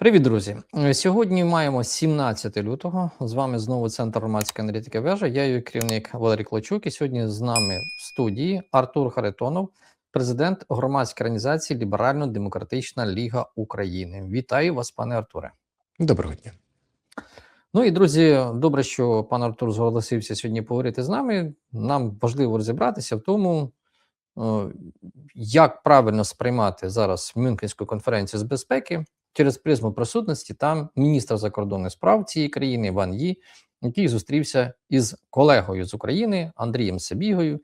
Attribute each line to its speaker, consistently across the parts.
Speaker 1: Привіт, друзі! Е, Сьогодні маємо 17 лютого. З вами знову центр громадської аналітики вежа. Я її керівник Валерій Клочук. І сьогодні з нами в студії Артур Харитонов, президент громадської організації Ліберально-Демократична Ліга України. Вітаю вас, пане Артуре.
Speaker 2: Доброго дня.
Speaker 1: Ну і друзі, добре, що пан Артур зголосився сьогодні поговорити з нами. Нам важливо розібратися в тому, е, як правильно сприймати зараз Мюнхенську конференцію з безпеки через призму присутності там міністра закордонних справ цієї країни Ван Ї, який зустрівся із колегою з України Андрієм Сабігою.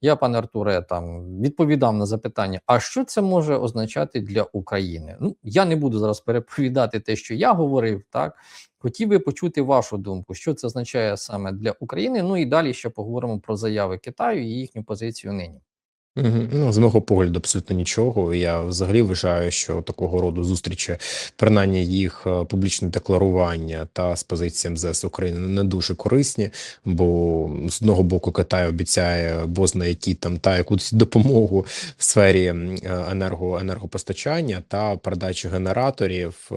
Speaker 1: Я, пане Артуре, там відповідав на запитання: а що це може означати для України? Ну я не буду зараз переповідати те, що я говорив, так. Хотів би почути вашу думку, що це означає саме для України. Ну і далі ще поговоримо про заяви Китаю і їхню позицію нині.
Speaker 2: Ну, з мого погляду, абсолютно нічого. Я взагалі вважаю, що такого роду зустрічі, принаймні їх е, публічне декларування та з позиції МЗС України не дуже корисні, бо з одного боку Китай обіцяє бозна які там та якусь допомогу в сфері е, енерго енергопостачання та передачі генераторів. е,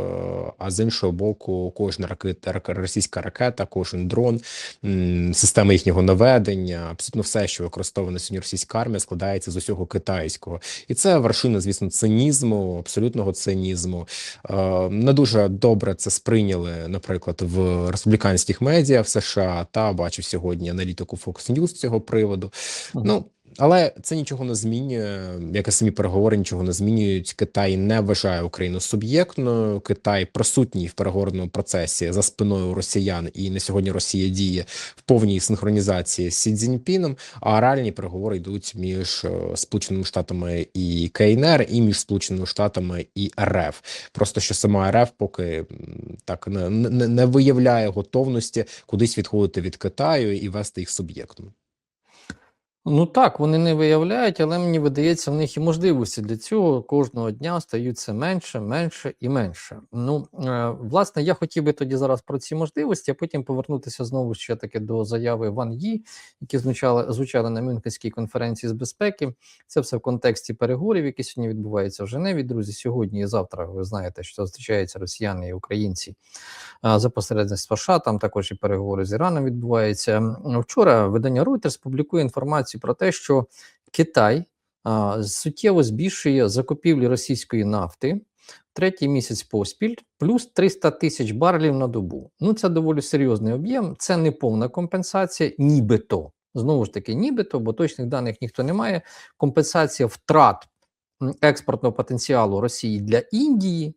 Speaker 2: А з іншого боку, кожна ракета рак- російська ракета, кожен дрон, м, система їхнього наведення, абсолютно все, що використовує сьогодні російська армія, складається з усього китайського, і це вершина, звісно, цинізму, абсолютного цинізму. Е, Не дуже добре це сприйняли, наприклад, в республіканських медіа в США. Та бачив сьогодні аналітику Fox News з цього приводу.
Speaker 1: Мгм.
Speaker 2: Ну але це нічого не змінює. Як і самі переговори нічого не змінюють. Китай не вважає Україну суб'єктною. Китай присутній в переговорному процесі за спиною росіян, і на сьогодні Росія діє в повній синхронізації з Сі Цзіньпіном, А реальні переговори йдуть між е, Сполученими Штатами і КНР, і між Сполученими Штатами і РФ. Просто що сама РФ поки так не, не, не виявляє готовності кудись відходити від Китаю і вести їх суб'єктом.
Speaker 1: Ну так, вони не виявляють, але мені видається, в них і можливості для цього кожного дня стають все менше, менше і менше. Ну, е, власне, я хотів би тоді зараз про ці можливості, а потім повернутися знову ще таки до заяви Ван Ї, які звучали, звучали на Мюнхенській конференції з безпеки. Це все в контексті переговорів, які сьогодні відбуваються в Женеві. Друзі, сьогодні і завтра ви знаєте, що зустрічаються росіяни і українці а, за посередництва США. Там також і переговори з Іраном відбуваються. Вчора видання Reuters публікує інформацію про те, що Китай а, суттєво збільшує закупівлі російської нафти. Третій місяць поспіль, плюс 300 тисяч барелів на добу. Ну це доволі серйозний об'єм. Це не повна компенсація, нібито. Знову ж таки, нібито, бо точних даних ніхто не має. Компенсація втрат експортного потенціалу Росії для Індії.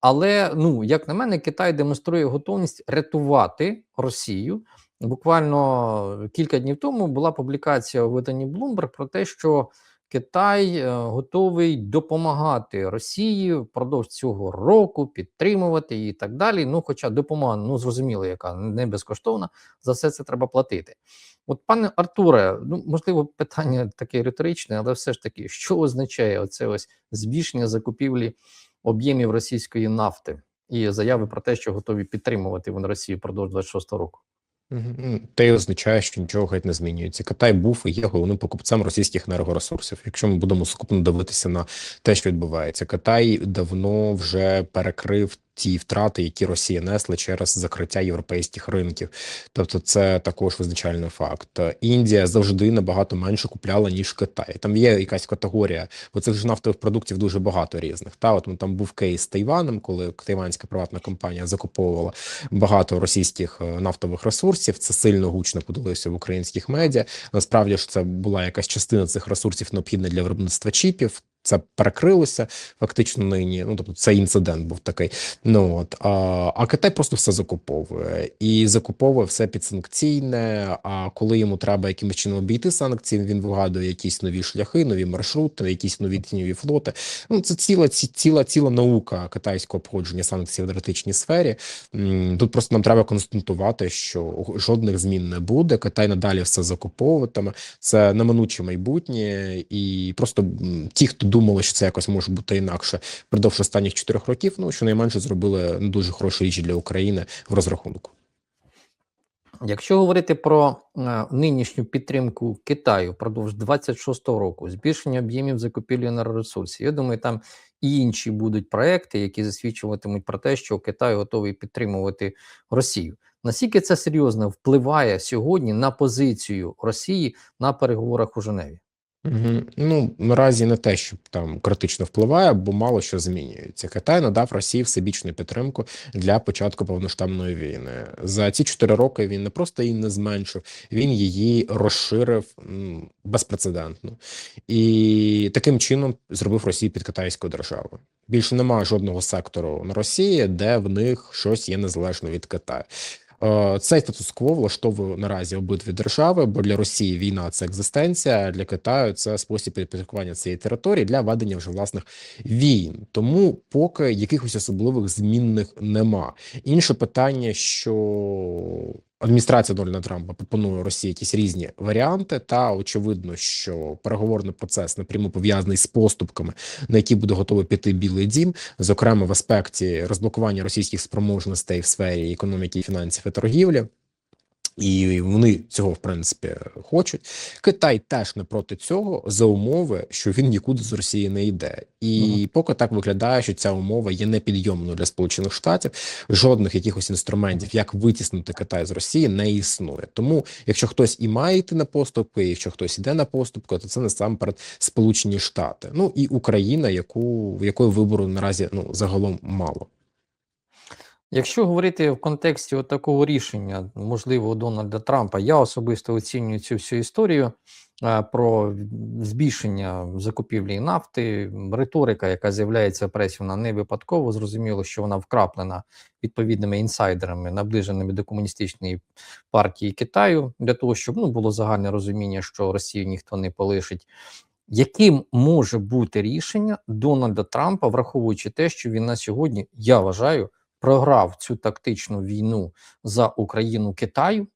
Speaker 1: Але ну як на мене, Китай демонструє готовність рятувати Росію. Буквально кілька днів тому була публікація у виданні Bloomberg про те, що Китай е, готовий допомагати Росії впродовж цього року, підтримувати її і так далі. Ну, хоча допомога, ну зрозуміло, яка не безкоштовна, за все це треба платити. От, пане Артуре, ну можливо, питання таке риторичне, але все ж таки, що означає оце ось збільшення закупівлі об'ємів російської нафти і заяви про те, що готові підтримувати вони Росію впродовж 26 року?
Speaker 2: Ну, Те й означає, що нічого геть не змінюється. Китай був і є головним покупцем російських енергоресурсів. Якщо ми будемо сукупно дивитися на те, що відбувається, Китай давно вже перекрив ті втрати, які Росія несла через закриття європейських ринків. Тобто, це також визначальний факт. Індія завжди набагато менше купляла ніж Китай. Там є якась категорія, бо цих ж нафтових продуктів дуже багато різних. Та от ну, там був кейс з Тайваном, коли тайванська приватна компанія закуповувала багато російських е, нафтових ресурсів. Це сильно гучно подалося в українських медіа. Насправді ж це була якась частина цих ресурсів необхідна для виробництва чіпів. Це перекрилося фактично нині. Ну тобто цей інцидент був такий. Ну от а, а Китай просто все закуповує і закуповує все підсанкційне. А коли йому треба якимось чином обійти санкції, він вигадує якісь нові шляхи, нові маршрути, якісь нові тіньові флоти. Ну це ціла ці- ціла ціла наука китайського обходження санкцій в енергетичній сфері. Тут просто нам треба констатувати, що жодних змін не буде. Китай надалі все закуповуватиме. Це неминуче майбутнє, і просто ті, хто думали, що це якось може бути інакше впродовж останніх чотирьох років. Ну щонайменше зробили дуже хороші річі для України в розрахунку.
Speaker 1: Якщо говорити про е, нинішню підтримку Китаю впродовж 26-го року, збільшення об'ємів закупівлі енергоресурсів, я думаю, там і інші будуть проекти, які засвідчуватимуть про те, що Китай готовий підтримувати Росію. Наскільки це серйозно впливає сьогодні на позицію Росії на переговорах у Женеві?
Speaker 2: Мгм. Ну, наразі не те, що там критично впливає, бо мало що змінюється. Китай надав Росії всебічну підтримку для початку повноштабної війни. За ці чотири роки він не просто її не зменшив, він її розширив безпрецедентно і таким чином зробив Росію під китайською державою. Більше немає жодного сектору на Росії, де в них щось є незалежно від Китаю. Е, Цей статус-кво влаштовує наразі обидві держави, бо для Росії війна це екзистенція, для Китаю це спосіб підпорядкування цієї території для ведення вже власних війн. Тому поки якихось особливих змінних нема. Інше питання, що адміністрація Дональда Трампа пропонує Росії якісь різні варіанти, та очевидно, що переговорний процес напряму пов'язаний з поступками, на які буде готовий піти Білий Дім, зокрема в аспекті розблокування російських спроможностей в сфері економіки, фінансів і торгівлі. І вони цього в принципі хочуть. Китай теж не проти цього за умови, що він нікуди з Росії не йде. І
Speaker 1: Мгм.
Speaker 2: поки так виглядає, що ця умова є непідйомною для Сполучених Штатів, жодних якихось інструментів, як витіснити Китай з Росії, не існує. Тому, якщо хтось і має йти на поступки, якщо хтось іде на поступки, то це насамперед Сполучені Штати. Ну і Україна, яку якої вибору наразі ну загалом мало.
Speaker 1: Якщо говорити в контексті такого рішення, можливо, Дональда Трампа, я особисто оцінюю цю всю історію е, про збільшення закупівлі нафти, риторика, яка з'являється в пресі, вона не випадково. Зрозуміло, що вона вкраплена відповідними інсайдерами, наближеними до комуністичної партії Китаю, для того, щоб ну було загальне розуміння, що Росію ніхто не полишить. Яким може бути рішення Дональда Трампа, враховуючи те, що він на сьогодні, я вважаю, програв цю тактичну війну за Україну Китаю.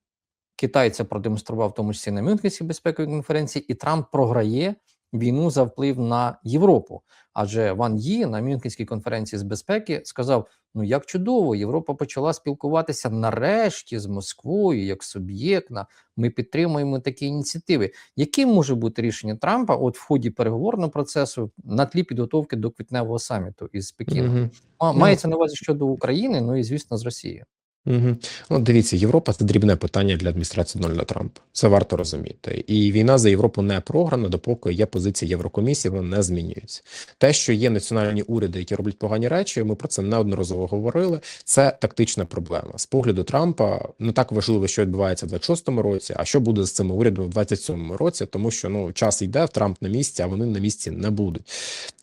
Speaker 1: Китай це продемонстрував в тому числі на Мюнхенській безпековій конференції, і Трамп програє війну за вплив на Європу. Адже Ван Ї на Мюнхенській конференції з безпеки сказав: ну як чудово, Європа почала спілкуватися нарешті з Москвою як суб'єктна. Ми підтримуємо такі ініціативи. Яким може бути рішення Трампа от в ході переговорного процесу на тлі підготовки до квітневого саміту із Пекіном?
Speaker 2: Мгм.
Speaker 1: А,
Speaker 2: Ну,
Speaker 1: Мається на увазі щодо України, ну і звісно, з Росією.
Speaker 2: Угу. Ну, дивіться, Європа це дрібне питання для адміністрації Дональда Трампа. Це варто розуміти. І війна за Європу не програна, допоки є позиція Єврокомісії, вона не змінюється. Те, що є національні уряди, які роблять погані речі, ми про це неодноразово говорили. Це тактична проблема. З погляду Трампа не так важливо, що відбувається в 26-му році, а що буде з цим урядом в 27-му році, тому що ну час йде, Трамп на місці, а вони на місці не будуть.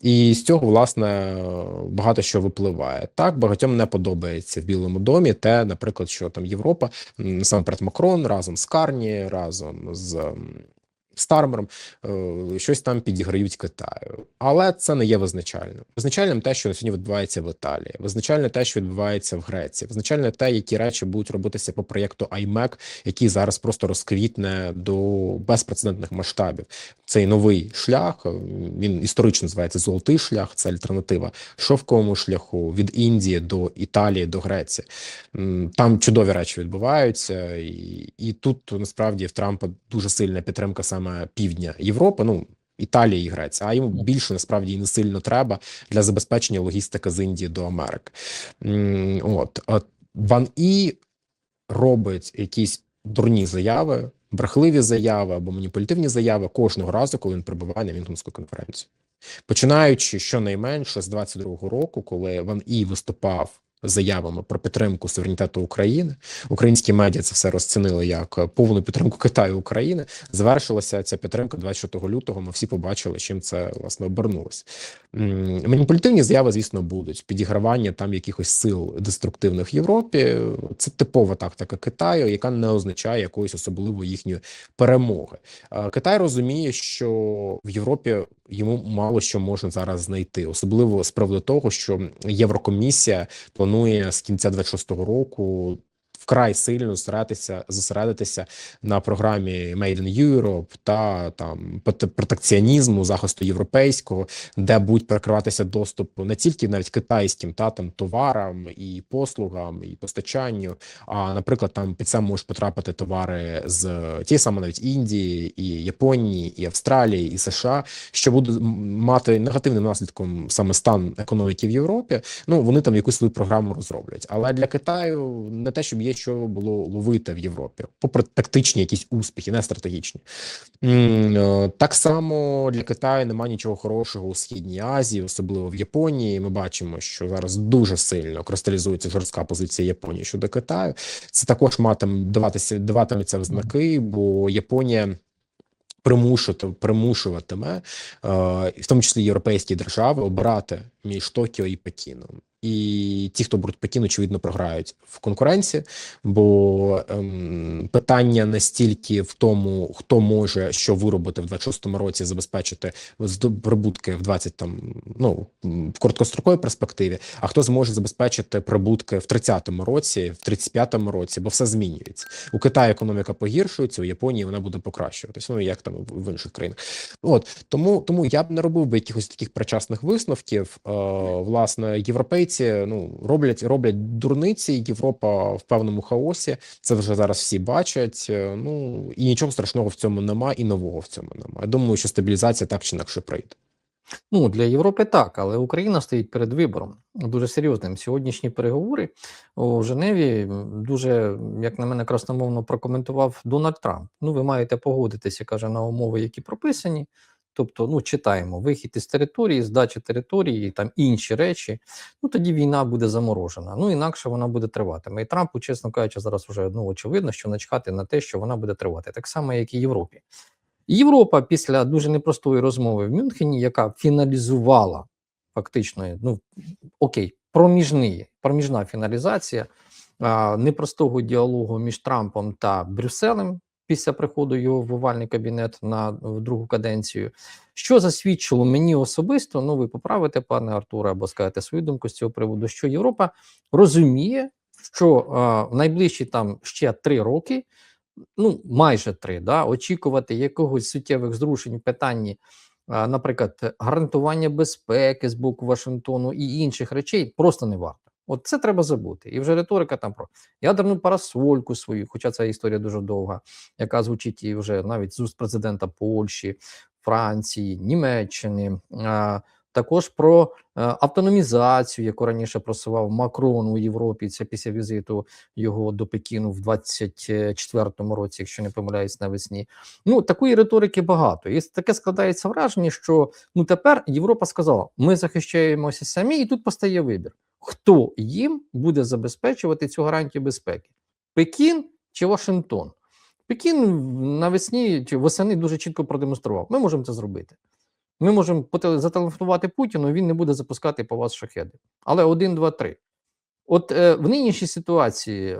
Speaker 2: І з цього власне багато що випливає. Так багатьом не подобається в Білому домі. Те, наприклад, що там Європа насамперед Макрон разом з Карні, разом з Стармером е, щось там підіграють Китаю, але це не є визначальним. Визначальним те, що сьогодні відбувається в Італії, визначальне те, що відбувається в Греції, визначальне те, які речі будуть робитися по проєкту IMEC, який зараз просто розквітне до безпрецедентних масштабів. Цей новий шлях він історично називається золотий шлях. Це альтернатива шовковому шляху від Індії до Італії до Греції. Там чудові речі відбуваються, і, і тут насправді в Трампа дуже сильна підтримка саме півдня Європи. Ну Італії і Греція, а йому більше насправді і не сильно треба для забезпечення логістики з Індії до Америки. От Ван І робить якісь дурні заяви, брехливі заяви або маніпулятивні заяви кожного разу, коли він прибуває на Мюнхенську конференцію. Починаючи щонайменше з 22-го року, коли Ван І виступав заявами про підтримку суверенітету України, українські медіа це все розцінили як повну підтримку Китаю України. Завершилася ця підтримка 24 лютого. Ми всі побачили, чим це власне обернулося. Маніпулятивні заяви, звісно, будуть підігравання там якихось сил деструктивних Європі. Це типова тактика Китаю, яка не означає якоїсь особливої їхньої перемоги. Е, Китай розуміє, що в Європі йому мало що можна зараз знайти, особливо з приводу того, що Єврокомісія планує з кінця 26-го року вкрай сильно зосередитися, зосередитися на програмі Made in Europe та там проте- протекціонізму, захисту європейського, де будуть перекриватися доступ не тільки навіть китайським та там товарам і послугам, і постачанню, а наприклад, там під це можуть потрапити товари з ті саме навіть Індії, і Японії, і Австралії, і США, що буде мати негативним наслідком саме стан економіки в Європі. Ну вони там якусь свою програму розроблять. Але для Китаю не те, щоб є що було ловити в Європі, попри тактичні якісь успіхи, не стратегічні. Е, Так само для Китаю немає нічого хорошого у східній Азії, особливо в Японії. Ми бачимо, що зараз дуже сильно кристалізується жорстка позиція Японії щодо Китаю. Це також матиме даватися даватиметься в знаки, бо Японія. Примушувати примушуватиме, е, в тому числі європейські держави, обирати між Токіо і Пекіном. І ті, хто беруть Пекін, очевидно, програють в конкуренції, бо ем, питання не стільки в тому, хто може що виробити в 26-му році, забезпечити прибутки в 20 там ну в короткостроковій перспективі, а хто зможе забезпечити прибутки в 30-му році, в 35-му році, бо все змінюється. У Китаї економіка погіршується, у Японії вона буде покращуватися. Ну як там в інших країнах. От тому, тому я б не робив би якихось таких причасних висновків. Е, власне, європейці ну роблять роблять дурниці. Європа в певному хаосі. Це вже зараз всі бачать. Е, Ну і нічого страшного в цьому нема, і нового в цьому нема. Я думаю, що стабілізація так чи інакше прийде.
Speaker 1: Ну, для Європи так, але Україна стоїть перед вибором дуже серйозним. Сьогоднішні переговори у Женеві дуже, як на мене, красномовно прокоментував Дональд Трамп. Ну, ви маєте погодитися, каже, на умови, які прописані. Тобто, ну, читаємо вихід із території, здача території, там інші речі. Ну тоді війна буде заморожена. Ну інакше вона буде триватиме. І Трампу, чесно кажучи, зараз вже ну, очевидно, що начхати на те, що вона буде тривати, так само, як і Європі. Європа після дуже непростої розмови в Мюнхені, яка фіналізувала фактично, ну окей, проміжний, проміжна фіналізація а, непростого діалогу між Трампом та Брюсселем після приходу його в овальний кабінет на в другу каденцію, що засвідчило мені особисто. Ну, ви поправите, пане Артуре, або скажете свою думку з цього приводу, що Європа розуміє, що а, в найближчі там ще три роки ну майже три, да, очікувати якогось суттєвих зрушень в питанні, наприклад, гарантування безпеки з боку Вашингтону і інших речей просто не варто. От це треба забути. І вже риторика там про ядерну парасольку свою, хоча ця історія дуже довга, яка звучить і вже навіть з уст президента Польщі, Франції, Німеччини. А, також про е, автономізацію, яку раніше просував Макрон у Європі. Це після візиту його до Пекіну в 24-му році, якщо не помиляюсь, навесні. Ну такої риторики багато. І таке складається враження, що ну тепер Європа сказала: ми захищаємося самі, і тут постає вибір: хто їм буде забезпечувати цю гарантію безпеки: Пекін чи Вашингтон? Пекін навесні чи восени дуже чітко продемонстрував: ми можемо це зробити. Ми можемо зателефонувати Путіну, він не буде запускати по вас шахеди. Але один, два, три. От е, в нинішній ситуації е,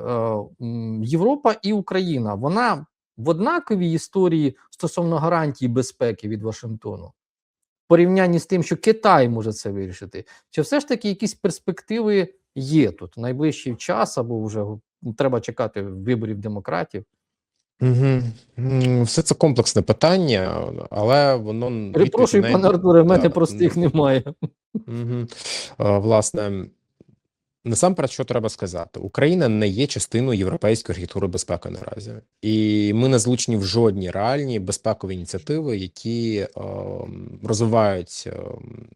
Speaker 1: Європа і Україна вона в однаковій історії стосовно гарантій безпеки від Вашингтону, порівнянні з тим, що Китай може це вирішити, чи все ж таки якісь перспективи є тут найближчий час, або вже треба чекати виборів демократів?
Speaker 2: Угу. Все це комплексне питання, але воно
Speaker 1: Перепрошую, пане Артуре, в мене
Speaker 2: Да,
Speaker 1: простих немає.
Speaker 2: Угу. Власне, насамперед, що треба сказати, Україна не є частиною європейської архітектури безпеки наразі, і ми не злучені в жодні реальні безпекові ініціативи, які е, розвивають, е,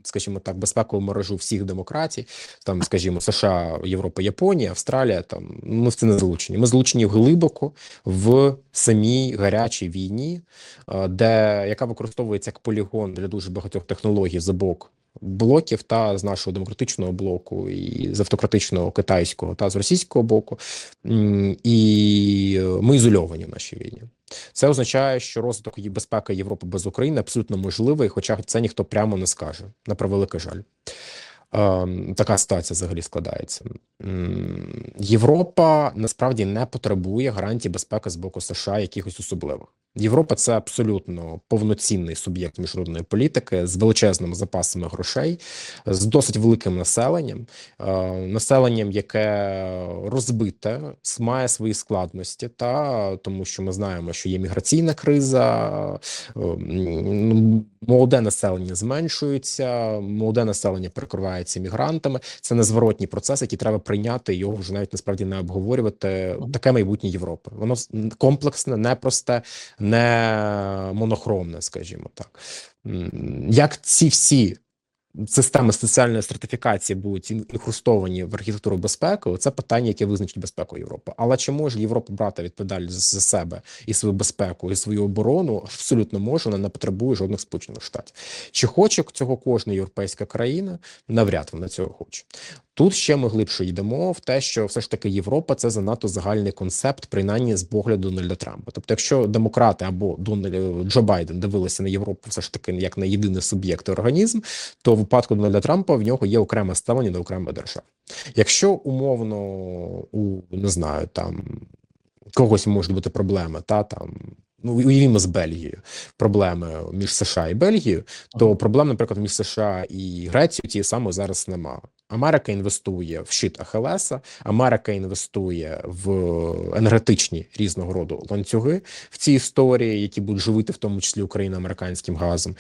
Speaker 2: скажімо так, безпекову мережу всіх демократій, там, скажімо, США, Європа, Японія, Австралія. Там ми в це не залучені. Ми залучені глибоко в самій гарячій війні, е, де яка використовується як полігон для дуже багатьох технологій з обох блоків та з нашого демократичного блоку, і з автократичного китайського та з російського боку, і ми ізольовані в нашій війні. Це означає, що розвиток її безпеки Європи без України абсолютно можливий, хоча це ніхто прямо не скаже на превеликий жаль. Ем, Така ситуація взагалі складається. Європа насправді не потребує гарантій безпеки з боку США якихось особливих. Європа це абсолютно повноцінний суб'єкт міжнародної політики з величезними запасами грошей, з досить великим населенням, е, населенням, яке розбите, має свої складності, та тому що ми знаємо, що є міграційна криза, е, молоде населення зменшується, молоде населення перекривається мігрантами. Це незворотній процес, який треба прийняти. Його вже навіть насправді не обговорювати. Таке майбутнє Європи. Воно комплексне, непросте, не монохромне, скажімо так. Як ці всі системи соціальної стратифікації будуть ін- інхрустовані в архітектуру безпеки, це питання, яке визначить безпеку Європи. Але чи може Європа брати відповідальність за себе і свою безпеку, і свою оборону? Абсолютно може, вона не потребує жодних сполучених штатів. Чи хоче цього кожна європейська країна? Навряд вона цього хоче. Тут ще ми глибше йдемо в те, що все ж таки Європа це занадто загальний концепт, принаймні з погляду Дональда Трампа. Тобто, якщо демократи або Дональд Джо Байден дивилися на Європу, все ж таки як на єдиний суб'єкт і організм, то в випадку Дональда Трампа в нього є окреме ставлення до окремої держави. Якщо умовно у не знаю там когось можуть бути проблеми, та там. Ну, уявімо з Бельгією проблеми між США і Бельгією, то проблем, наприклад, між США і Грецією тієї самої зараз нема. Америка інвестує в щит Ахелеса, Америка інвестує в енергетичні різного роду ланцюги в цій історії, які будуть живити в тому числі Україну американським газом.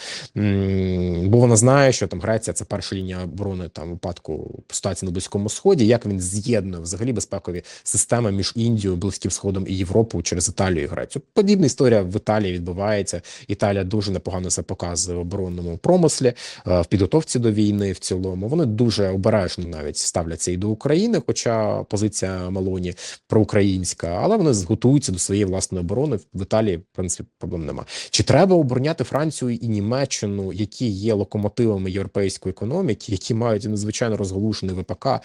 Speaker 2: Бо вона знає, що там Греція це перша лінія оборони там випадку ситуації на близькому сході. Як він з'єднує взагалі безпекові системи між Індією, Близьким Сходом і Європою через Італію і Грецію? Подібна історія в Італії відбувається. Італія дуже непогано це показує в оборонному промислі, е, в підготовці до війни. В цілому вони дуже обережно навіть ставляться і до України, хоча позиція Малоні проукраїнська, але вони готуються до своєї власної оборони. В Італії в принципі проблем нема. Чи треба обороняти Францію і Німеччину, які є локомотивами європейської економіки, які мають надзвичайно розголушений ВПК, а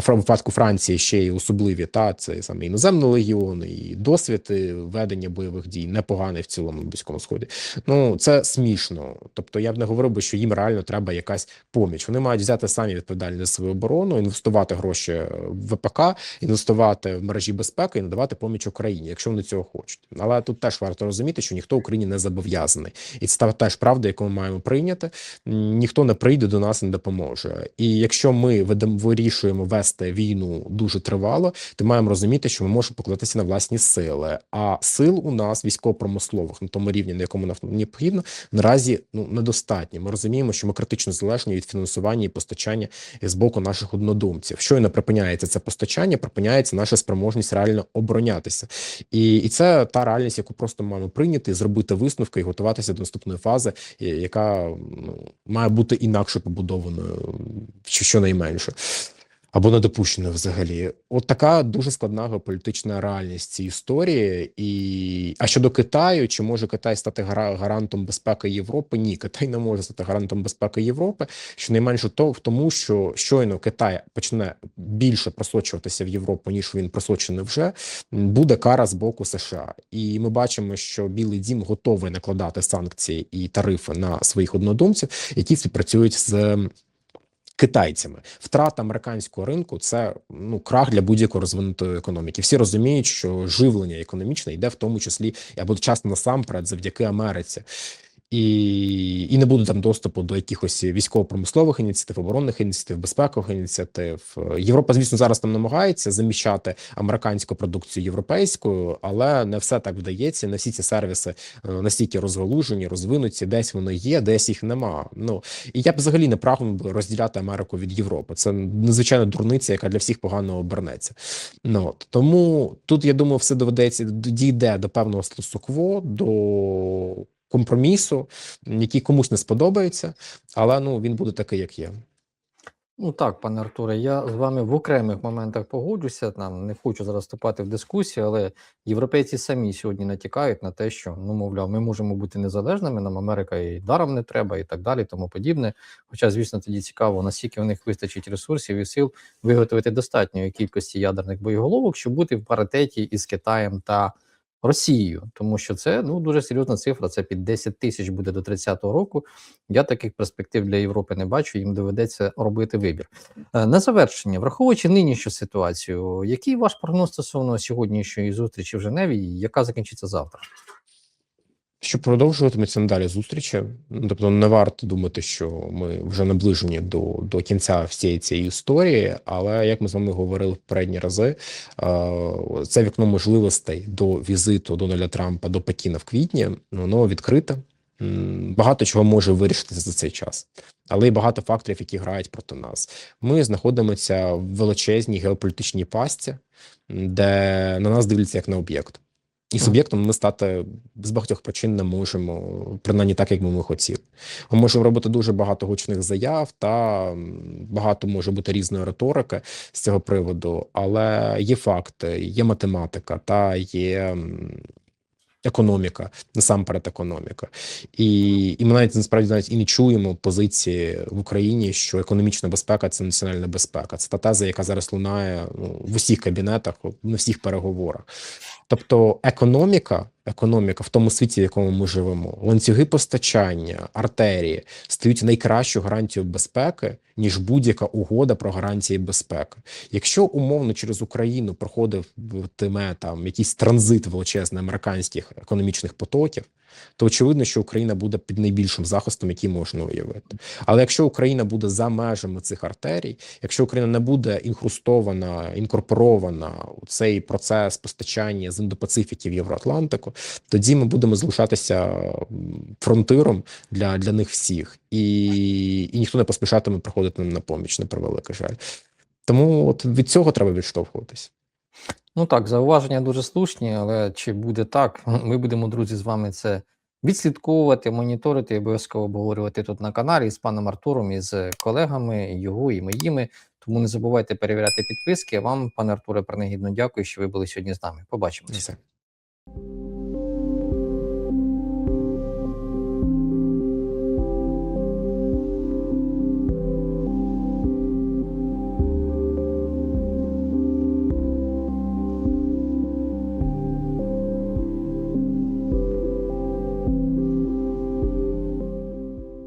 Speaker 2: в випадку Франції ще й особливі та це саме іноземний легіон, і досвід е, ведення бойових дій непоганий в цілому близькому сході. Ну це смішно. Тобто я б не говорив би, що їм реально треба якась поміч. Вони мають взяти самі відповідальність за свою оборону, інвестувати гроші в ВПК, інвестувати в мережі безпеки і надавати поміч Україні, якщо вони цього хочуть. Але тут теж варто розуміти, що ніхто Україні не зобов'язаний, і це теж правда, яку ми маємо прийняти. Ніхто не прийде до нас, не допоможе. І якщо ми ведем, вирішуємо вести війну дуже тривало, то маємо розуміти, що ми можемо покладатися на власні сили. А сил у нас військово-промислових на тому рівні, на якому нам необхідно, наразі ну недостатньо. Ми розуміємо, що ми критично залежні від фінансування і постачання з боку наших однодумців. Щойно припиняється це постачання, припиняється наша спроможність реально оборонятися, і, і це та реальність, яку просто маємо прийняти, зробити висновки і готуватися до наступної фази, яка ну має бути інакше побудованою, чи щонайменше. Або не допущено взагалі, от така дуже складна геополітична реальність цієї історії. І а щодо Китаю, чи може Китай стати гара- гарантом безпеки Європи? Ні, Китай не може стати гарантом безпеки Європи. Щонайменше то в тому, що щойно Китай почне більше просочуватися в Європу, ніж він просочений вже, буде кара з боку США. І ми бачимо, що Білий Дім готовий накладати санкції і тарифи на своїх однодумців, які співпрацюють з. Китайцями втрата американського ринку це ну крах для будь-якої розвинутої економіки. Всі розуміють, що живлення економічне йде в тому числі або часто насамперед завдяки Америці. І, і не буде там доступу до якихось військово-промислових ініціатив, оборонних ініціатив, безпекових ініціатив. Європа, звісно, зараз там намагається заміщати американську продукцію європейською, але не все так вдається. Не всі ці сервіси е, настільки розгалужені, розвинуті, десь вони є, десь їх нема. Ну і я б взагалі не прагнув розділяти Америку від Європи. Це надзвичайно дурниця, яка для всіх погано обернеться. Ну от тому тут я думаю, все доведеться дійде до певного статусу-кво, до компромісу, який комусь не сподобається, але ну він буде такий, як є.
Speaker 1: Ну так, пане Артуре, я з вами в окремих моментах погоджуся. Там не хочу зараз вступати в дискусію, але європейці самі сьогодні натякають на те, що ну мовляв, ми можемо бути незалежними. Нам Америка і даром не треба, і так далі, тому подібне. Хоча, звісно, тоді цікаво, наскільки в них вистачить ресурсів і сил виготовити достатньої кількості ядерних боєголовок, щоб бути в паритеті із Китаєм та Росією, тому що це ну дуже серйозна цифра. Це під 10 тисяч буде до 30-го року. Я таких перспектив для Європи не бачу. Їм доведеться робити вибір. Е, На завершення, враховуючи нинішню ситуацію, який ваш прогноз стосовно сьогоднішньої зустрічі в Женеві, яка закінчиться завтра?
Speaker 2: Що продовжуватиметься надалі зустрічі. Ну, Тобто не варто думати, що ми вже наближені до, до кінця всієї цієї історії. Але як ми з вами говорили в попередні рази, е, це вікно можливостей до візиту Дональда Трампа до Пекіна в квітні, воно відкрите. Багато чого може вирішитися за цей час, але й багато факторів, які грають проти нас. Ми знаходимося в величезній геополітичній пастці, де на нас дивляться як на об'єкт. І суб'єктом ми стати з багатьох причин не можемо, принаймні так, як би ми хотіли. Ми можемо робити дуже багато гучних заяв, та багато може бути різної риторики з цього приводу, але є факти, є математика, та є економіка, насамперед економіка. І, і ми навіть насправді навіть і не чуємо позиції в Україні, що економічна безпека це національна безпека. Це та теза, яка зараз лунає ну, в усіх кабінетах, на всіх переговорах. Тобто економіка, економіка в тому світі, в якому ми живемо, ланцюги постачання, артерії стають найкращою гарантією безпеки, ніж будь-яка угода про гарантії безпеки. Якщо умовно через Україну проходив тиме там якийсь транзит величезний американських економічних потоків, то очевидно, що Україна буде під найбільшим захистом, який можна уявити. Але якщо Україна буде за межами цих артерій, якщо Україна не буде інхрустована, інкорпорована у цей процес постачання з індопацифіки в Євроатлантику, тоді ми будемо залишатися фронтиром для, для них всіх, і, і ніхто не поспішатиме приходити нам на поміч, на превеликий жаль. Тому от від цього треба відштовхуватись.
Speaker 1: Ну так, зауваження дуже слушні, але чи буде так? Ми будемо, друзі, з вами це відслідковувати, моніторити і обов'язково обговорювати тут на каналі з паном Артуром і з колегами, його і моїми. Тому не забувайте перевіряти підписки. Вам, пане Артуре, принагідно дякую, що ви були сьогодні з нами. Побачимося.